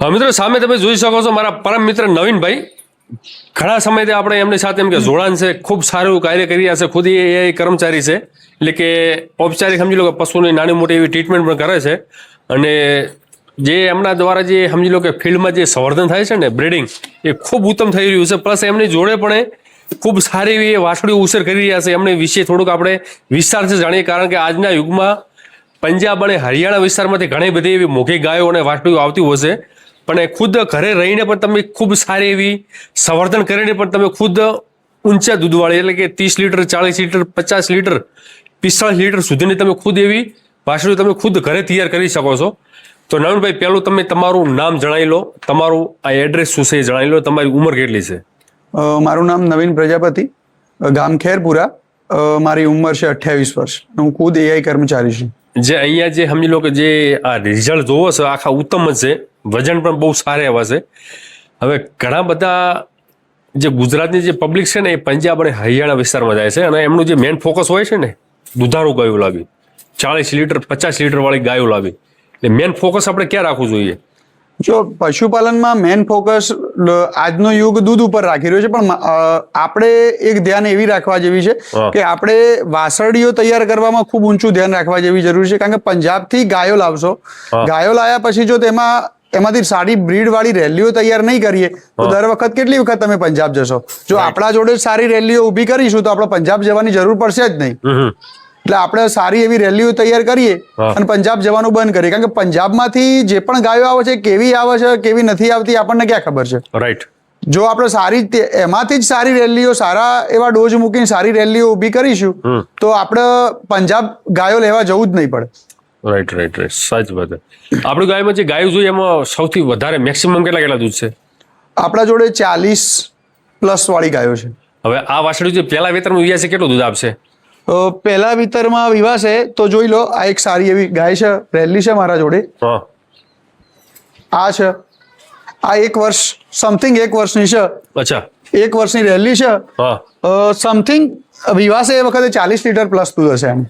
હા મિત્રો, સામે તમે જોઈ શકો છો મારા પરમ મિત્ર નવીનભાઈ. ઘણા સમયથી આપણે એમની સાથે એમ કે જોડાણ છે, ખૂબ સારું કાર્ય કરી રહ્યા છે, ખુદ એ કર્મચારી છે. એટલે કે ઔપચારિક સમજી લો કે પશુની નાની મોટી એવી ટ્રીટમેન્ટ પણ કરે છે. અને જે એમના દ્વારા જે સમજી લો કે ફિલ્ડમાં જે સંવર્ધન થાય છે ને બ્રીડિંગ એ ખૂબ ઉત્તમ થઈ રહ્યું છે. પ્લસ એમની જોડે પણ ખૂબ સારી એવી એ વાછડીઓ ઉછેર કરી રહ્યા છે. એમને વિશે થોડુંક આપણે વિસ્તારથી જાણીએ. કારણ કે આજના યુગમાં પંજાબ અને હરિયાણા વિસ્તારમાંથી ઘણી બધી એવી મોઘી ગાયો અને વાટડીઓ આવતી છે. પણ એ ખુદ ઘરે રહીને પણ તમે ખૂબ સારી એવી સંવર્ધન કરીને પણ તમે ખુદ ઊંચા દૂધવાળી એટલે કે ત્રીસ લીટર ચાલીસ લીટર, પચાસ લીટર, પિસ્તાળીસ લીટર સુધીની તમે ખુદ એવી વાછડીઓ તમે ખુદ ઘરે તૈયાર કરી શકો છો. તો નવીનભાઈ પહેલું તમે તમારું નામ જણાવી લો. તમારું આ એડ્રેસ શું છે એ જણાવી લો. તમારી ઉંમર કેટલી છે? મારું નામ નવીન પ્રજાપતિ. ગામ ખેરપુરા. મારી ઉંમર છે અઠ્યાવીસ વર્ષ. હું ખુદ એઆઈ કર્મચારી છું. જે અહીંયા જે સમજી લો કે જે આ રિઝલ્ટ જોવો છે, આખા ઉત્તમ જ છે. વજન પણ બહુ સારા એવા છે. હવે ઘણા બધા જે ગુજરાતની જે પબ્લિક છે ને, એ પંજાબ અને હરિયાણા વિસ્તારમાં જાય છે અને એમનું જે મેઇન ફોકસ હોય છે ને, દુધારું ગાયો લાવી ચાલીસ લીટર, પચાસ લીટરવાળી ગાયો લાવી એટલે મેઇન ફોકસ આપણે ક્યાં રાખવું જોઈએ? જો પશુપાલનમાં મેન ફોકસ આજનો યુગ દૂધ ઉપર રાખી રહ્યો છે પણ આપણે એક ધ્યાન એવી રાખવા જેવી છે કે આપણે વાસળીઓ તૈયાર કરવામાં ખૂબ ઊંચું ધ્યાન રાખવા જેવી જરૂર છે કારણ કે પંજાબથી ગાયો લાવશો. ગાયો લાયા પછી જો તેમાં એમાંથી સારી બ્રીડ વાળી રેલીઓ તૈયાર નહીં કરીએ તો દર વખત કેટલી વખત તમે પંજાબ જશો? જો આપણા જોડે સારી રેલીઓ ઊભી કરીશું તો આપણે પંજાબ જવાની જરૂર પડશે જ નહીં. એટલે આપણે સારી એવી રેલીઓ તૈયાર કરીએ અને પંજાબ જવાનું બંધ કરીએ. કારણ કે પંજાબમાંથી જે પણ ગાયો આવે છે કેવી આવે છે કેવી નથી આવતી આપણને ક્યાં ખબર છે? રાઈટ જો આપણે સારી એમાંથી જ સારી રેલીઓ સારા એવા ડોઝ મૂકીને સારી રેલીઓ ઊભી કરીશું તો આપણે પંજાબ ગાયો લેવા જવું જ નહીં પડે. રાઈટ રાઈટ રાઈટ સાચી વાત આપણે ગાયમાં જે ગાયો જોઈએ એમાં સૌથી વધારે મેક્સિમમ કેટલા કેટલા દૂધ છે? આપણા જોડે ચાલીસ પ્લસ વાળી ગાયો છે. હવે આ વાછડી જે પહેલા વેતરમાં છે કેટલું દૂધ આપશે? પહેલા વિતરમાં વિવાસે તો જોઈ લો આ એક સારી એવી ગાય છે રેલી છે મારા જોડે. હા. આ છે આ એક વર્ષ સમથિંગ એક વર્ષની છે. અચ્છા. એક વર્ષની રેલી છે. સમથિંગ વિવાસે એ વખતે ચાલીસ લીટર પ્લસ દૂધ હશે એમ.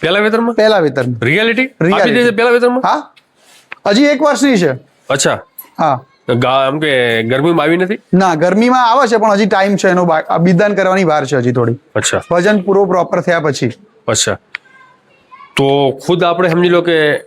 પહેલા વેતરમાં? પહેલા વિતરમાં. રિયાલિટી રિયાલિટી છે પહેલા વેતરમાં? હા. હજી એક વર્ષની છે. અચ્છા. હા. આમ કે ગરમીમાં આવી નથી? ના ગરમીમાં આવે છે પણ હજી ટાઈમ છે એનો બિદાન કરવાની વાર છે હજી થોડી. અચ્છા. વજન પૂરો પ્રોપર થયા પછી. અચ્છા. તો ખુદ આપણે સમજી લો કે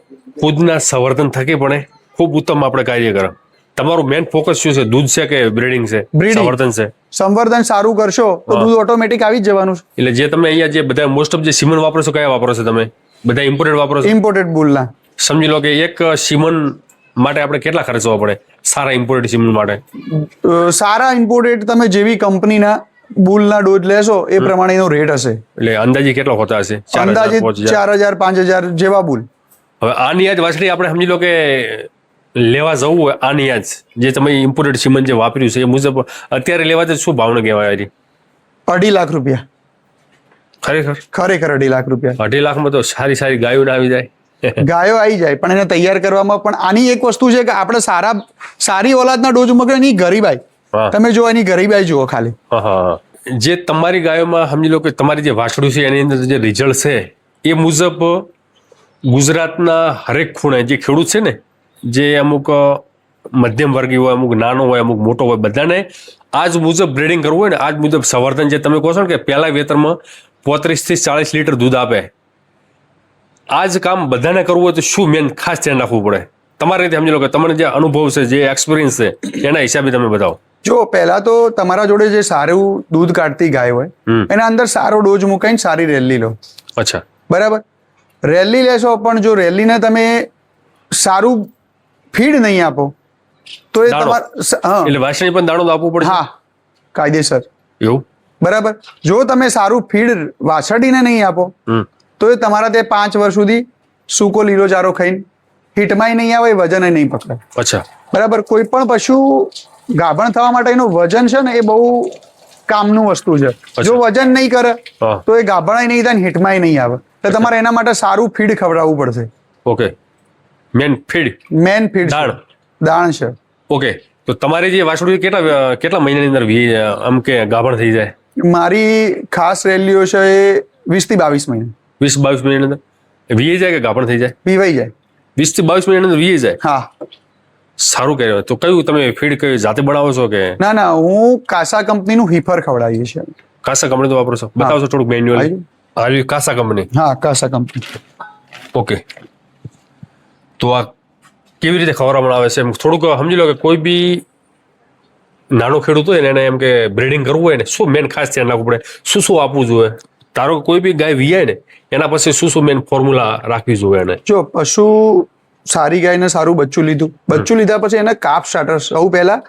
ખુદના સંવર્ધન થકી પણ ખૂબ ઉત્તમ આપણે કાર્ય કરો. તમારું મેન ફોકસ શું છે? દૂધ છે કે બ્રીડિંગ છે. સંવર્ધન છે? સંવર્ધન સારું કરશો તો દૂધ ઓટોમેટિક આવી જ જવાનું છે. એટલે જે તમે અહીંયા જે બધા મોસ્ટ ઓફ જે સિમન વાપરો છો કયા વાપરો છો તમે? બધા ઇમ્પોર્ટેડ વાપરો છો? ઇમ્પોર્ટેડ બુલના. સમજી લો કે એક સિમન માટે આપણે કેટલા ખર્ચવા પડે? સારા ઇમ્પોર્ટેડ સિમેન્ટ માટે. સારા ઇમ્પોર્ટેડ તમે જેવી કંપનીના બુલના ડોઝ લેશો એ પ્રમાણે એનો રેટ હશે. એટલે અંદાજે કેટલો હોતા હશે? અંદાજે ચાર હજાર પાંચ હજાર જેવા બુલ. હવે આની યાદ વાછડી આપણે સમજી લો કે લેવા જવું હોય આની યાદ જે તમે ઇમ્પોર્ટેડ સિમેન્ટ જે વાપર્યું છે એ મુજબ અત્યારે લેવા તો શું ભાવના કહેવાય અઢી લાખ રૂપિયા. ખરેખર? ખરેખર અઢી લાખ રૂપિયા. અઢી લાખમાં તો સારી સારી ગાયો આવી જાય. ગાયો આવી જાય પણ એને તૈયાર કરવામાં પણ આની એક વસ્તુ છે કે આપણે સારા સારી ઓલાદના ડોઝ મૂકે એની ગરીબાઈ. તમે જો એની ગરીબાઈ જુઓ ખાલી. જે તમારી ગાયોમાં સમજી લો કે તમારી જે વાછડું છે એની અંદર જે રિઝલ્ટ છે એ મુજબ ગુજરાતના હરેક ખૂણે જે ખેડૂત છે ને જે અમુક મધ્યમ વર્ગી હોય અમુક નાનો હોય અમુક મોટો હોય બધાને આજ મુજબ બ્રીડિંગ કરવું હોય ને આજ મુજબ સંવર્ધન જે તમે કહો છો ને કે પહેલા વેતરમાં પોત્રીસથી ચાલીસ લીટર દૂધ આપે. આ જ કામ બધાને કરવું હોય તો શું મેન ખાસ ધ્યાન રાખવું પડે? તમારી રીતે સમજી લો કે તમને જે અનુભવ છે જે એક્સપિરિયન્સ છે એના હિસાબે તમે બતાવો. જો પહેલા તો તમારા જોડે જે સારું દૂધ કાઢતી ગાય હોય એના અંદર સારો ડોઝ મુકાઈને સારી રેલી લો. અચ્છા. બરાબર? રેલી લેશો પણ જો રેલીને તમે સારું ફીડ નહીં આપો તો એ તમારે તમાર હા. એટલે વાસણી પણ દાણો આપવું પડે હા. કાયદેસર. એવું? બરાબર? જો તમે સારું ફીડ વાછડીને નહીં આપો તો એ તમારા તે પાંચ વર્ષ સુધી સૂકો લીલો ચારો ખાઈને હિટમાંય નહીં આવે વજન નહીં પકડે. અચ્છા. બરાબર? કોઈ પણ પશુ ગાભણ થવા માટે એનું વજન છે ને એ બહુ કામનું વસ્તુ છે. જો વજન નહીં કરે તો એ ગાભણાય નહીં થાય ને હિટમાંય નહીં આવે. એટલે તમારે એના માટે સારું ફીડ ખવડાવવું પડશે. Okay. Main feed. Main feed દાણ દાણ છે. ઓકે. તો તમારી જે વાછડી કેટલા કેટલા મહિનાની અંદર આમ કે ગાભણ થઈ જાય? મારી ખાસ રેલીઓ છે એ વીસથી બાવીસ મહિના. વીસ બાવીસ મિનિટ અંદર. વીએ જાય કે ગાભણ થઈ જાય? પીવાઈ જાય. વીસથી બાવીસ મિનિટ અંદર વીએ જાય? હા. સારું કહેવાય. તો કયું તમે ફીડ કયું જાતે બનાવો છો કે? ના ના હું કાસા કંપનીનું હિફર ખવડાવીએ છીએ. કાસા કંપની તો વાપરો છો. બતાવશો થોડુંક મેન્યુઅલ આવી. કાસા કંપની. હા કાસા કંપની. ઓકે. તો આ કેવી રીતે ખવડાવવામાં આવે છે? એમ થોડુંક સમજી લો કે કોઈ બી નાનો ખેડૂત હોય ને એને એમ કે બ્રીડિંગ કરવું હોય ને શું મેન ખાસ ધ્યાન રાખવું પડે? શું શું આપવું જોઈએ? ધારો કે કોઈ બી ગાય વિયાય ને એના પછી શું શું મેન ફોર્મ્યુલા રાખવી જોઈએ એને? જો પશુ સારી ગાયને સારું બચ્ચું લીધું. બચ્ચું લીધા પછી એને કાપ સ્ટાર્ટર સૌ પહેલા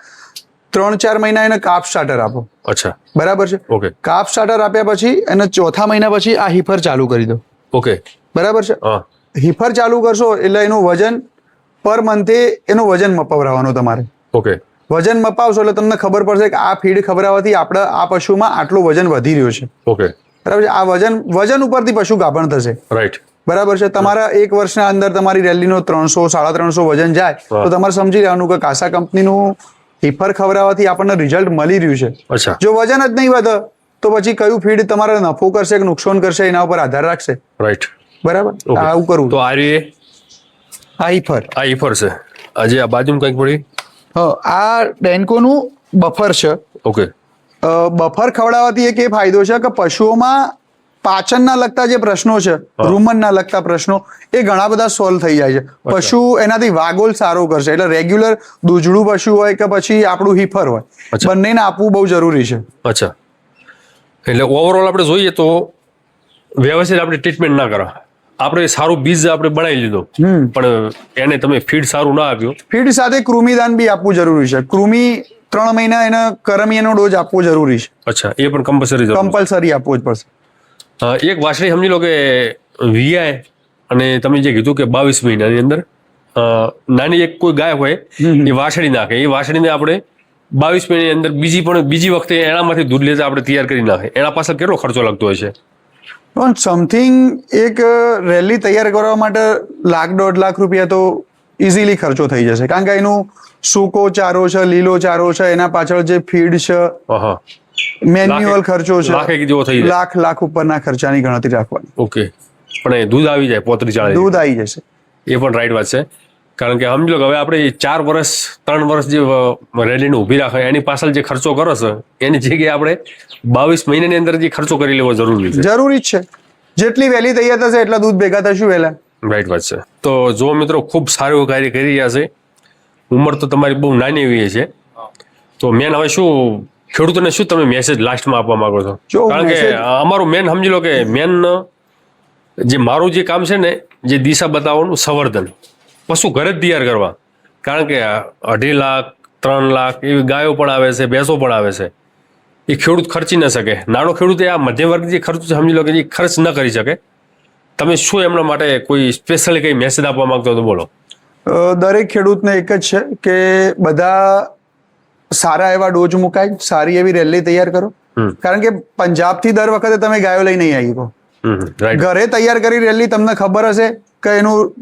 ત્રણ ચાર મહિના એને કાપ સ્ટાર્ટર આપો. અચ્છા. બરાબર છે? ઓકે. કાપ સ્ટાર્ટર આપ્યા પછી એને ચોથા મહિના પછી આ હિફર ચાલુ કરી દો. ઓકે. બરાબર છે? હિફર ચાલુ કરશો એટલે એનું વજન પર મંથે એનું વજન મપાવરાવાનું તમારે. ઓકે. વજન મપાવશો એટલે તમને ખબર પડશે કે આ ફીડ ખબરાવાથી આપણે આ પશુમાં આટલું વજન વધી રહ્યું છે. ઓકે. બરાબર છે? આ વજન વજન ઉપરથી પશુ ગાભણ થશે. રાઈટ બરાબર છે? તમારા એક વર્ષના અંદર તમારી રેલીનો ત્રણસો સાડા ત્રણસો વજન જાય તો તમારે સમજી લેવાનું કે કાસા કંપનીનું હિફર ખવડાવવાથી આપણને રિઝલ્ટ મળી રહ્યું છે. જો વજન જ નહીં વધે તો પછી કયું ફીડ તમારે નફો કરશે કે નુકસાન કરશે એના ઉપર આધાર રાખશે? રાઈટ બરાબર? આવું કરવું તો આ રીતે આ હિફર. આ હિફર છે. આજે આ બાજુમાં કંઈક પડી? હા આ ડેન્કોનું બફર છે. ઓકે બફર ખવડાવવાથી એક એ ફાયદો છે કે પશુઓમાં પાચનના લગતા જે પ્રશ્નો છે રૂમનના લગતા પ્રશ્નો એ ઘણા બધા સોલ્વ થઈ જાય છે. પશુ એનાથી વાગોલ સારો કરશે. એટલે રેગ્યુલર દૂધળું પશુ હોય કે પછી આપણું હિફર હોય. બંનેને આપવું બહુ જરૂરી છે. અચ્છા. એટલે ઓવરઓલ આપણે જોઈએ તો વ્યવસ્થિત આપણે ટ્રીટમેન્ટ ના કરો આપણે સારું બીજ આપણે બનાવી લીધો. પણ એને તમે ફીડ સારું ના આપ્યું. ફીડ સાથે કૃમિદાન બી આપવું જરૂરી છે. કૃમિ ત્રણ મહિના એના કરમિયાનો ડોઝ આપવો જરૂરી છે. અચ્છા એ પણ કમ્પલસરી કમ્પલસરી આપવો જ પડશે. એક વાછડી સમજી લો કે વીઆઈ અને તમે જે કીધું કે બાવીસ મહિનાની અંદર નાની એક કોઈ ગાય હોય એ વાછડી નાખે. એ વાછડીને આપણે બાવીસ મહિનાની અંદર બીજી પણ બીજી વખતે એનામાંથી દૂધ લેતા આપણે તૈયાર કરી નાખે. એના પાછળ કેટલો ખર્ચો લાગતો હોય છે? પણ સમથિંગ એક રેલી તૈયાર કરવા માટે લાખ દોઢ લાખ રૂપિયા તો ઇઝીલી ખર્ચો થઈ જશે. કારણ કે એનું સૂકો ચારો છે લીલો ચારો છે એના પાછળ જે ફીડ છે મેન્યુઅલ ખર્ચો છે. લાખ લાખ ઉપરના ખર્ચાની ગણતરી રાખવાની. ઓકે. પણ એ દૂધ આવી જાય પોત્રી ચાળે. દૂધ આવી જશે. એ પણ રાઈટ વાત છે. કારણ કે સમજો કે હવે આપણે ચાર વર્ષ ત્રણ વર્ષ જે રેલીને ઊભી રાખે એની પાછળ જે ખર્ચો કરો છો એની જગ્યાએ આપણે બાવીસ મહિનાની અંદર જે ખર્ચો કરી લેવો જરૂરી છે. જરૂરી છે. જેટલી વહેલી તૈયાર થશે એટલા દૂધ ભેગા થશું વહેલા. રાઈટ વાત છે. તો જો મિત્રો ખૂબ સારું કાર્ય કરી રહ્યા છે. ઉંમર તો તમારી બહુ નાની એવી છે. તો મેન હવે શું ખેડૂતોને શું તમે મેસેજ લાસ્ટમાં આપવા માંગો છો? કારણ કે અમારું મેન સમજી લો કે મેન જે મારું જે કામ છે ને જે દિશા બતાવવાનું સંવર્ધન. પશુ ઘરે જ તૈયાર કરવા. કારણ કે અઢી લાખ ત્રણ લાખ એવી ગાયો પણ આવે છે ભેંસો પણ આવે છે. એ ખેડૂત ખર્ચી ન શકે. નાનો ખેડૂત એ આ મધ્યમ વર્ગ જે ખર્ચ સમજી લો કે જે ખર્ચ ન કરી શકે. તમે શું એમના માટે કોઈ સ્પેશિયલી કંઈ મેસેજ આપવા માંગતો તો બોલો. દરેક ખેડૂતને એક જ છે કે બધા સારા એવા ડોઝ મુકાય સારી એવી રેલી તૈયાર કરો. કારણ કે પંજાબથી દર વખતે તમે ગાયો લઈ નહીં આવી શકો. ઘરે તૈયાર કરી રેલી તમને ખબર હશે કે એનું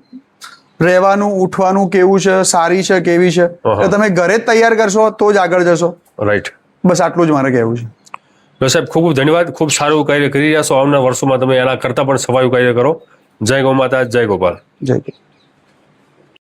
રહેવાનું ઉઠવાનું કેવું છે સારી છે કેવી છે? તો તમે ઘરે જ તૈયાર કરશો તો જ આગળ જશો? રાઈટ બસ આટલું જ મારે કહેવું છે. તો સાહેબ ખૂબ ખૂબ ધન્યવાદ ખૂબ સારું કાર્ય કરી રહ્યા છો. આવનાર વર્ષોમાં તમે એના કરતાં પણ સવાયું કાર્ય કરો. જય ગૌ માતા જય ગોપાલ. જય